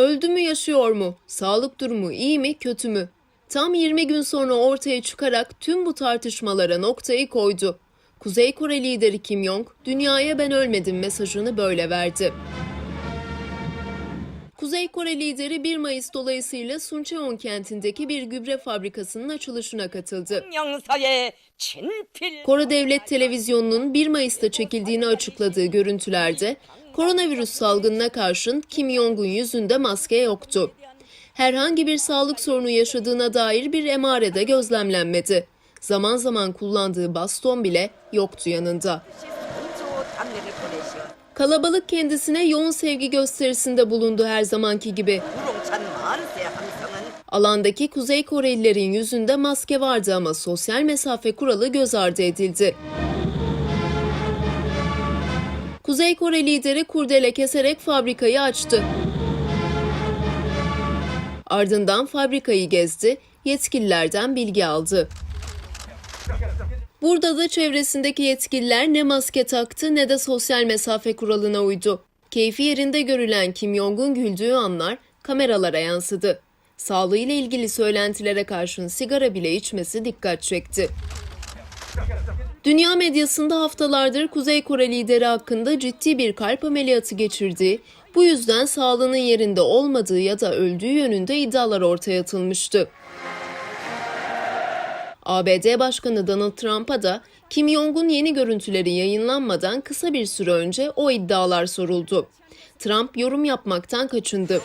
Öldü mü yaşıyor mu? Sağlık durumu iyi mi kötü mü? Tam 20 gün sonra ortaya çıkarak tüm bu tartışmalara noktayı koydu. Kuzey Kore lideri Kim Jong, dünyaya ben ölmedim mesajını böyle verdi. Kuzey Kore lideri 1 Mayıs dolayısıyla Suncheon kentindeki bir gübre fabrikasının açılışına katıldı. Kore Devlet Televizyonu'nun 1 Mayıs'ta çekildiğini açıkladığı görüntülerde Koronavirüs salgınına karşın Kim Jong-un yüzünde maske yoktu. Herhangi bir sağlık sorunu yaşadığına dair bir emarede gözlemlenmedi. Zaman zaman kullandığı baston bile yoktu yanında. Kalabalık kendisine yoğun sevgi gösterisinde bulundu her zamanki gibi. Alandaki Kuzey Korelilerin yüzünde maske vardı ama sosyal mesafe kuralı göz ardı edildi. Kuzey Kore lideri kurdele keserek fabrikayı açtı. Ardından fabrikayı gezdi, yetkililerden bilgi aldı. Burada da çevresindeki yetkililer ne maske taktı ne de sosyal mesafe kuralına uydu. Keyfi yerinde görülen Kim Jong-un güldüğü anlar kameralara yansıdı. Sağlığıyla ilgili söylentilere karşın sigara bile içmesi dikkat çekti. Dünya medyasında haftalardır Kuzey Kore lideri hakkında ciddi bir kalp ameliyatı geçirdiği, bu yüzden sağlığının yerinde olmadığı ya da öldüğü yönünde iddialar ortaya atılmıştı. ABD Başkanı Donald Trump'a da Kim Jong-un yeni görüntüleri yayınlanmadan kısa bir süre önce o iddialar soruldu. Trump yorum yapmaktan kaçındı.